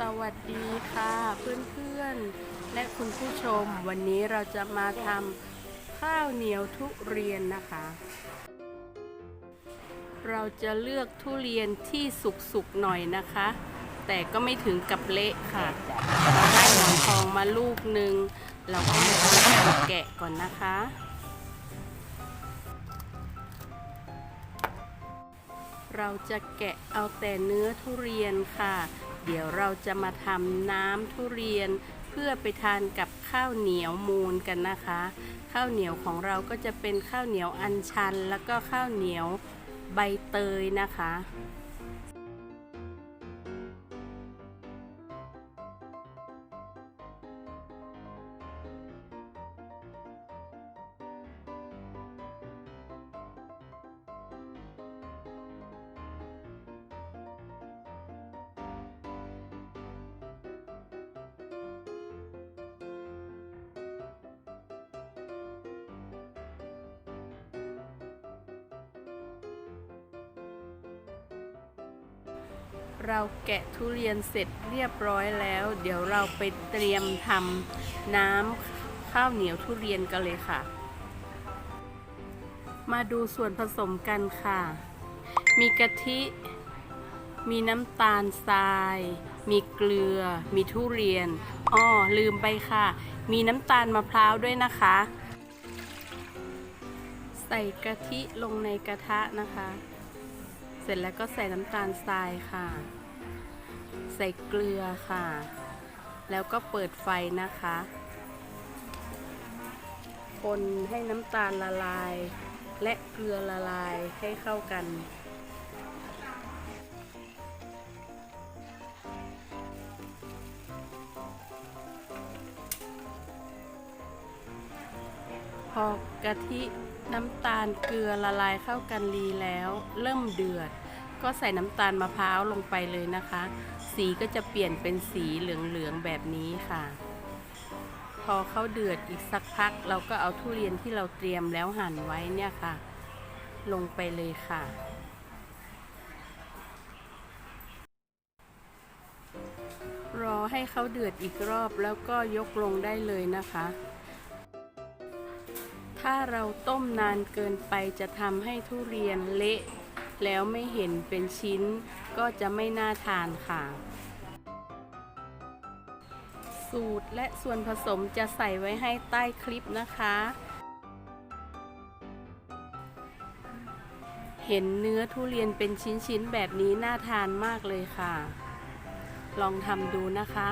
สวัสดีค่ะเพื่อนๆ และคุณผู้ชม วันนี้เราจะมาทำข้าวเหนียวทุเรียนนะคะ เราจะเลือกทุเรียนที่สุกๆหน่อยนะคะ แต่ก็ไม่ถึงกับเละค่ะ ได้หมอนทองมาลูกหนึ่งเราก็มาแกะก่อนนะคะ เราจะแกะเอาแต่เนื้อทุเรียนค่ะ เดี๋ยวเราจะมาทำน้ำทุเรียนเพื่อไปทานกับข้าวเหนียวมูนกันนะคะ ข้าวเหนียวของเราก็จะเป็นข้าวเหนียวอัญชัน แล้วก็ข้าวเหนียวใบเตยนะคะ เราแกะทุเรียนเสร็จเรียบร้อยแล้ว เดี๋ยวเราไปเตรียมทำน้ำข้าวเหนียวทุเรียนกันเลยค่ะ มาดูส่วนผสมกันค่ะ มีกะทิ มีน้ำตาลทราย มีเกลือ มีทุเรียนอ้อลืมไปค่ะ มีน้ำตาลมะพร้าวด้วยนะคะ ใส่กะทิลงในกระทะนะคะ เสร็จแล้วก็ใส่น้ำตาลทรายค่ะ ใส่เกลือค่ะ แล้วก็เปิดไฟนะคะ คนให้น้ำตาลละลาย และเกลือละลายให้เข้ากันพอกะทิ น้ำตาลเกลือละลายเข้ากันดีแล้ว เริ่มเดือด ก็ใส่น้ำตาลมะพร้าวลงไปเลยนะคะ สีก็จะเปลี่ยนเป็นสีเหลืองๆแบบนี้ค่ะ พอเขาเดือดอีกสักพัก เราก็เอาทุเรียนที่เราเตรียมแล้วหั่นไว้เนี่ยค่ะ ลงไปเลยค่ะรอให้เขาเดือดอีกรอบแล้วก็ยกลงได้เลยนะคะ ถ้าเราต้มนานเกินไปจะทำให้ทุเรียนเละ แล้วไม่เห็นเป็นชิ้น ก็จะไม่น่าทานค่ะ สูตรและส่วนผสมจะใส่ไว้ให้ใต้คลิปนะคะ เห็นเนื้อทุเรียนเป็นชิ้นๆแบบนี้น่าทานมากเลยค่ะ ลองทำดูนะคะ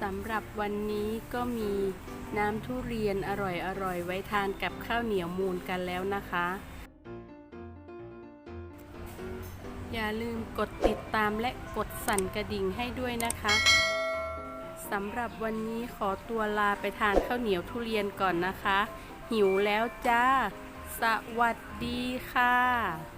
สำหรับวันนี้ก็มีน้ำทุเรียนอร่อยๆ ไว้ทานกับข้าวเหนียวมูนกันแล้วนะคะ อย่าลืมกดติดตามและกดสั่นกระดิ่งให้ด้วยนะคะสำหรับวันนี้ขอตัวลาไปทานข้าวเหนียวทุเรียนก่อนนะคะ หิวแล้วจ้า สวัสดีค่ะ